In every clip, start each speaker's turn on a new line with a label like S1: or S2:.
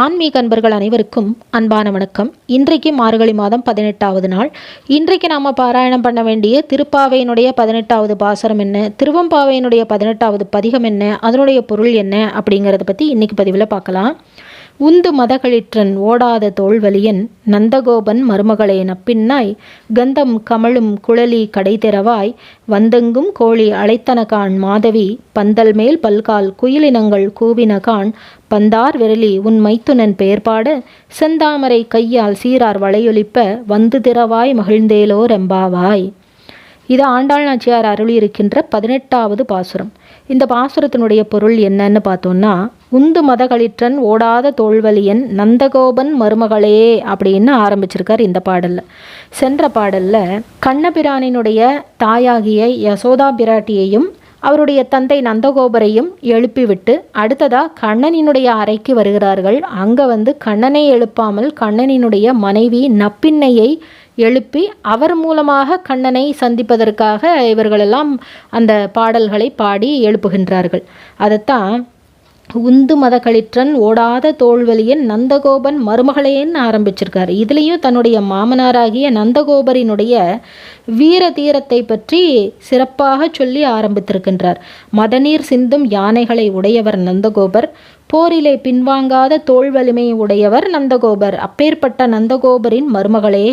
S1: ஆன்மீக அன்பர்கள் அனைவருக்கும் அன்பான வணக்கம். இன்றைக்கு மார்கழி மாதம் பதினெட்டாவது நாள். இன்றைக்கு நாம் பாராயணம் பண்ண வேண்டிய திருப்பாவையினுடைய பதினெட்டாவது பாசரம் என்ன திருவம்பாவையினுடைய பதினெட்டாவது பதிகம் என்ன அதனுடைய பொருள் என்ன அப்படிங்கிறத பற்றி இன்னைக்கு பதிவில் பார்க்கலாம். உந்து மதகளிற்றன் ஓடாத தோல்வலியன் நந்தகோபன் மருமகளே நப்பின்னாய் கந்தம் கமழும் குழலி கடைதெரவாய் வந்தெங்கும் கோழி அழைத்தனகான் மாதவி பந்தல் மேல் பல்கால் குயிலினங்கள் கூவினகான் பந்தார் விரலி உன் மைத்துனன் பெயர்பாட செந்தாமரை கையால் சீரார் வளையொலிப்ப வந்து திறவாய் மகிழ்ந்தேலோ ரெம்பாவாய். இது ஆண்டாள் நாச்சியார் அருளியிருக்கின்ற பதினெட்டாவது பாசுரம். இந்த பாசுரத்தினுடைய பொருள் என்னன்னு பார்த்தோம்னா உந்து மதகளிற்றன் ஓடாத தோல்வலியன் நந்தகோபன் மருமகளே அப்படின்னு ஆரம்பிச்சிருக்கார் இந்த பாடலில். சென்ற பாடலில் கண்ணபிரானினுடைய தாயாகிய யசோதா பிராட்டியையும் அவருடைய தந்தை நந்தகோபரையும் எழுப்பிவிட்டு அடுத்ததாக கண்ணனினுடைய அறைக்கு வருகிறார்கள். அங்கே வந்து கண்ணனை எழுப்பாமல் கண்ணனினுடைய மனைவி நப்பின்னையை எழுப்பி அவர் மூலமாக கண்ணனை சந்திப்பதற்காக இவர்களெல்லாம் அந்த பாடல்களை பாடி எழுப்புகின்றார்கள். அதைத்தான் உந்து மதகளிற்றன் ஓடாத தோல்வலியன் நந்தகோபன் மருமகளேன்னு ஆரம்பிச்சிருக்காரு. இதுலேயும் தன்னுடைய மாமனாராகிய நந்தகோபரினுடைய வீர தீரத்தை பற்றி சிறப்பாக சொல்லி ஆரம்பித்திருக்கின்றார். மதநீர் சிந்தும் யானைகளை உடையவர் நந்தகோபர் போரிலே பின்வாங்காத தோல்வலிமை உடையவர் நந்தகோபர். அப்பேற்பட்ட நந்தகோபரின் மருமகளே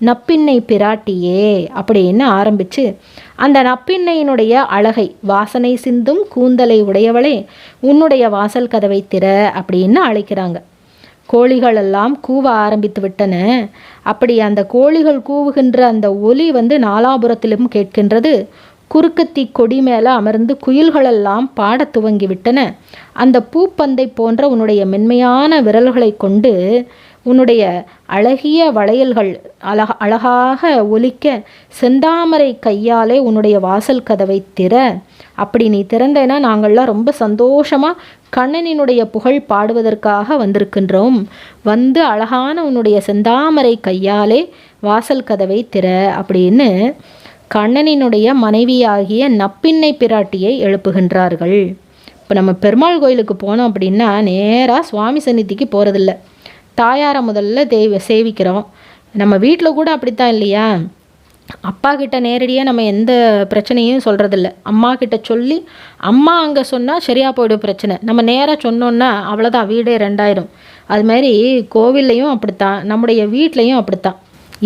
S1: நப்பின்னை பிராட்டியே அப்படின்னு ஆரம்பிச்சு? அந்த நப்பின்னையினுடைய அழகை வாசனை சிந்தும் கூந்தலை உடையவளே உன்னுடைய வாசல் கதவை திற அப்படின்னு அழைக்கிறாங்க. கோழிகளெல்லாம் கூவ ஆரம்பித்து விட்டன. அப்படி அந்த கோழிகள் கூவுகின்ற அந்த ஒலி வந்து நாலாபுரத்திலும் கேட்கின்றது. குறுக்கத்தி கொடி மேலே அமர்ந்து குயில்களெல்லாம் பாடத் துவங்கி விட்டன. அந்த பூப்பந்தை போன்ற உன்னுடைய மென்மையான விரல்களை கொண்டு உன்னுடைய அழகிய வளையல்கள் அழக அழகாக ஒலிக்க செந்தாமரை கையாலே உன்னுடைய வாசல் கதவை திற. அப்படி நீ திறந்தேன்னா நாங்கள்லாம் ரொம்ப சந்தோஷமாக கண்ணனினுடைய புகழ் பாடுவதற்காக வந்திருக்கின்றோம். வந்து அழகான உன்னுடைய செந்தாமரை கையாலே வாசல் கதவை திற அப்படின்னு கண்ணனினுடைய மனைவியாகிய நப்பின்னை பிராட்டியை எழுப்புகின்றார்கள். இப்போ நம்ம பெருமாள் கோயிலுக்கு போனோம் அப்படின்னா நேராக சுவாமி சந்நிதிக்கு போகிறதில்ல தாயாரை முதல்ல தெய்வ சேவிக்கிறோம். நம்ம வீட்டில் கூட அப்படித்தான் இல்லையா? அப்பா கிட்ட நேரடியாக நம்ம எந்த பிரச்சனையும் சொல்கிறதில்ல அம்மா கிட்ட சொல்லி அம்மா அங்கே சொன்னால் சரியாக போய்டும் பிரச்சனை. நம்ம நேராக சொன்னோன்னா அவ்வளோதான் வீடே ரெண்டாயிரும். அது மாதிரி கோவில்லையும் அப்படித்தான் நம்முடைய வீட்லேயும் அப்படித்தான்.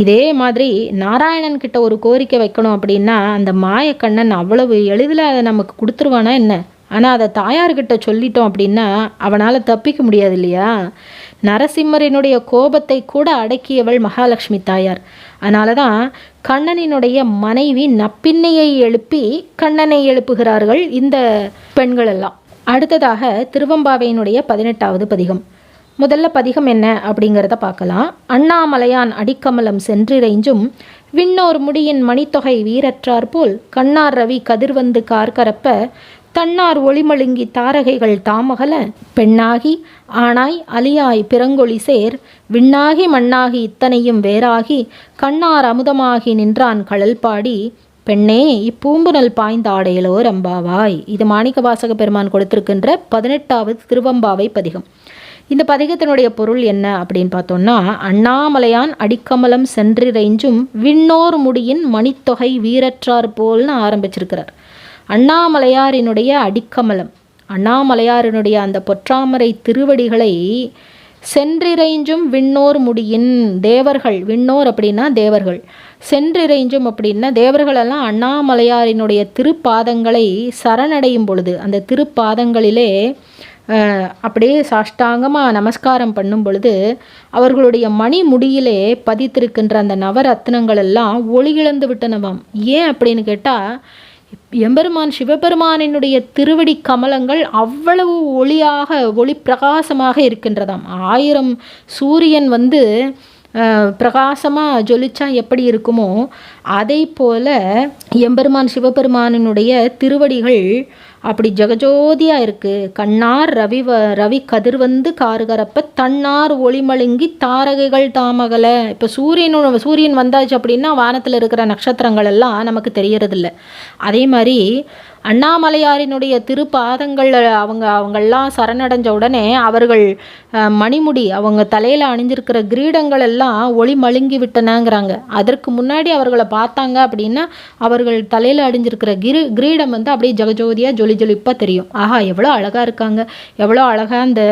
S1: இதே மாதிரி நாராயணன் கிட்ட ஒரு கோரிக்கை வைக்கணும் அப்படின்னா அந்த மாயக்கண்ணன் அவ்வளவு எளிதில் அதை நமக்கு கொடுத்துருவானா என்ன? ஆனால் அதை தாயார்கிட்ட சொல்லிட்டோம் அப்படின்னா அவனால் தப்பிக்க முடியாது இல்லையா? நரசிம்மரினுடைய கோபத்தை கூட அடக்கியவள் மகாலட்சுமி தாயார். அதனால தான் கண்ணனினுடைய மனைவி நப்பின்னையை எழுப்பி கண்ணனை எழுப்புகிறார்கள் இந்த பெண்களெல்லாம். அடுத்ததாக திருவம்பாவையினுடைய பதினெட்டாவது பதிகம். முதல்ல பதிகம் என்ன அப்படிங்கிறத பார்க்கலாம். அண்ணாமலையான் அடிக்கமலம் சென்றிறைஞ்சும் விண்ணோர் முடியின் மணித்தொகை வீரற்றார் போல் கண்ணார் ரவி கதிர்வந்து கார்கரப்ப தன்னார் ஒளிமழுங்கி தாரகைகள் தாமகல பெண்ணாகி ஆனாய் அலியாய் பிறங்கொழி சேர் விண்ணாகி மண்ணாகி இத்தனையும் வேறாகி கண்ணார் அமுதமாகி நின்றான் கழல் பாடி பெண்ணே இப்பூம்புனல் பாய்ந்தாடையலோ ரம்பாவாய் இது மாணிக்க வாசக பெருமான் கொடுத்திருக்கின்ற பதினெட்டாவது திருவம்பாவை பதிகம். இந்த பதிகத்தினுடைய பொருள் என்ன அப்படின்னு பார்த்தோம்னா அண்ணாமலையான் அடிக்கமலம் சென்றிரைஞ்சும் விண்ணோர் முடியின் மணித்தொகை வீரற்றார் போல்னு ஆரம்பிச்சிருக்கிறார். அண்ணாமலையாரினுடைய அடிக்கமலம். அண்ணாமலையாரினுடைய அந்த பொற்றாமரை திருவடிகளை சென்றிரைஞ்சும் விண்ணோர் முடியின் தேவர்கள். விண்ணோர் அப்படின்னா தேவர்கள். சென்றிரைஞ்சும் அப்படின்னா தேவர்களெல்லாம் அண்ணாமலையாரினுடைய திருப்பாதங்களை சரணடையும் பொழுது அந்த திருப்பாதங்களிலே அப்படியே சாஷ்டாங்கமாக நமஸ்காரம் பண்ணும் பொழுது அவர்களுடைய மணி முடியிலே பதித்திருக்கின்ற அந்த நவரத்னங்கள் எல்லாம் ஒளி இழந்து விட்டனவாம். ஏன் அப்படின்னு கேட்டால் எம்பெருமான் சிவபெருமானினுடைய திருவடி கமலங்கள் அவ்வளவு ஒளியாக ஒளி பிரகாசமாக இருக்கின்றதாம். ஆயிரம் சூரியன் வந்து பிரகாசமாக ஜொலிச்சா எப்படி இருக்குமோ அதை போல எம்பெருமான் சிவபெருமானினுடைய திருவடிகள் அப்படி ஜெகஜோதியாக இருக்குது கண்ணார் ரவி வ ரவி கதிர் வந்து காருகரப்ப தன்னார் ஒளிமழுங்கி தாரகைகள் தாமகலை. இப்போ சூரியனோட சூரியன் வந்தாச்சு அப்படின்னா வானத்தில் இருக்கிற நட்சத்திரங்கள் எல்லாம் நமக்கு தெரியறதில்ல. அதே மாதிரி அண்ணாமலையாரினுடைய திருப்பாதங்கள் அவங்க அவங்கெல்லாம் சரணடைஞ்ச உடனே அவர்கள் மணிமுடி அவங்க தலையில் அணிஞ்சிருக்கிற கிரீடங்கள் எல்லாம் ஒளி மழுங்கி விட்டனங்கிறாங்க. அதற்கு முன்னாடி அவர்களை பார்த்தாங்க அப்படின்னா அவர்கள் தலையில் அணிஞ்சிருக்கிற கிரு கிரீடம் வந்து அப்படியே ஜெகஜோதியாக ஜொலி ஜொலிப்பாக தெரியும். ஆஹா எவ்வளோ அழகாக இருக்காங்க. எவ்வளோ அழகாக அந்த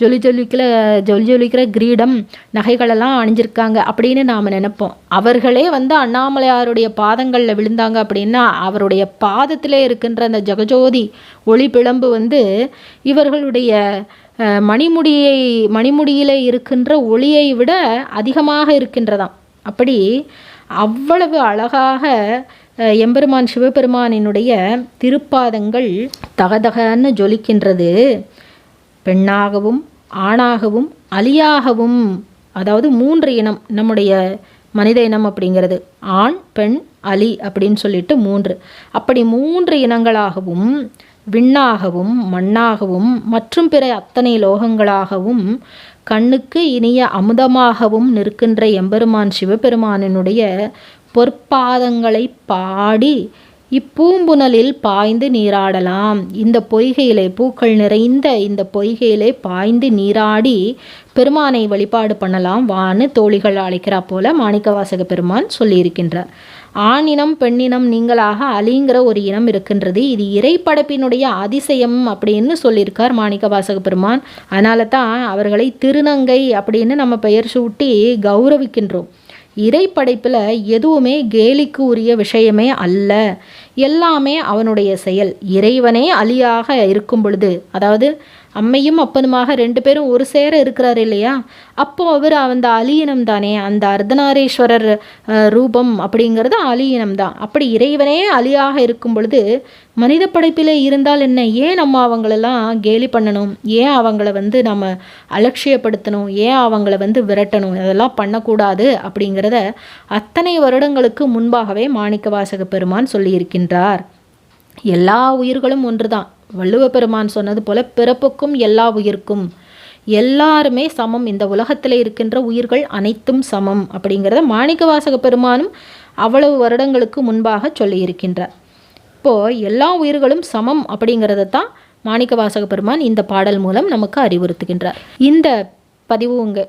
S1: ஜொலி ஜொலிக்கிற ஜொலி ஜொலிக்கிற கிரீடம் நகைகளெல்லாம் அணிஞ்சிருக்காங்க அப்படின்னு நாம் நினைப்போம். அவர்களே வந்து அண்ணாமலையாருடைய பாதங்களில் விழுந்தாங்க அப்படின்னா அவருடைய பாதத்திலே இருக்கின்ற அந்த ஜெகஜோதி ஒளி பிழம்பு வந்து இவர்களுடைய மணிமுடியை மணிமுடியிலே இருக்கின்ற ஒளியை விட அதிகமாக இருக்கின்றதாம். அப்படி அவ்வளவு அழகாக எம்பெருமான் சிவபெருமானினுடைய திருப்பாதங்கள் தகதகன்னு ஜொலிக்கின்றது. பெண்ணாகவும் ஆணாகவும் அலியாகவும் அதாவது மூன்று இனம் நம்முடைய மனித இனம் அப்படிங்கிறது. ஆண் பெண் அலி அப்படின்னு சொல்லிட்டு மூன்று. அப்படி மூன்று இனங்களாகவும் விண்ணாகவும் மண்ணாகவும் மற்றும் பிற அத்தனை லோகங்களாகவும் கண்ணுக்கு இனிய அமுதமாகவும் நிற்கின்ற எம்பெருமான் சிவபெருமானினுடைய பொற்பாதங்களை பாடி இப்பூம்புணலில் பாய்ந்து நீராடலாம். இந்த பொய்கையிலே பூக்கள் நிறைந்த இந்த பொய்கையிலே பாய்ந்து நீராடி பெருமானை வழிபாடு பண்ணலாம். வான்னு தோழிகள் அழைக்கிறா போல மாணிக்கவாசக பெருமான் சொல்லியிருக்கின்றார். ஆணினம் பெண்ணினம் நீங்களாக அலிங்கிற ஒரு இனம் இருக்கின்றது. இது இறைப்படைப்பினுடைய அதிசயம் அப்படின்னு சொல்லியிருக்கார் மாணிக்கவாசக பெருமான். அதனால தான் அவர்களை திருநங்கை அப்படின்னு நம்ம பெயர் சூட்டி கௌரவிக்கின்றோம். இறைப்படைப்பில் எதுவுமே கேலிக்கு உரிய விஷயமே அல்ல. எல்லாமே அவனுடைய செயல். இறைவனே அலியாக இருக்கும் பொழுது அதாவது அம்மையும் அப்பனுமாக ரெண்டு பேரும் ஒரு சேர இருக்கிறார் இல்லையா? அப்போ அவர் அந்த அலியினம் தானே அந்த அர்த்தநாரீஸ்வரர் ரூபம் அப்படிங்கிறது அலியினம் தான். அப்படி இறைவனே அலியாக இருக்கும் பொழுது மனித படைப்பிலே இருந்தால் என்ன? ஏன் நம்ம அவங்களெல்லாம் கேலி பண்ணணும்? ஏன் அவங்கள வந்து நம்ம அலட்சியப்படுத்தணும்? ஏன் அவங்கள வந்து விரட்டணும்? அதெல்லாம் பண்ணக்கூடாது அப்படிங்கிறத அத்தனை வருடங்களுக்கு முன்பாகவே மாணிக்கவாசக பெருமான் சொல்லியிருக்கின்றார். எல்லா உயிர்களும் ஒன்றுதான். வள்ளுவ பெருமான் சொன்னது போல பிறப்புக்கும் எல்லா உயிர்க்கும். எல்லாருமே சமம். இந்த உலகத்தில் இருக்கின்ற உயிர்கள் அனைத்தும் சமம் அப்படிங்கிறத மாணிக்கவாசக பெருமானும் அவ்வளவு வருடங்களுக்கு முன்பாக சொல்லியிருக்கின்றார். இப்போது எல்லா உயிர்களும் சமம் அப்படிங்கிறத தான் மாணிக்கவாசக பெருமான் இந்த பாடல் மூலம் நமக்கு அறிவுறுத்துகின்றார். இந்த பதிவு உங்கள்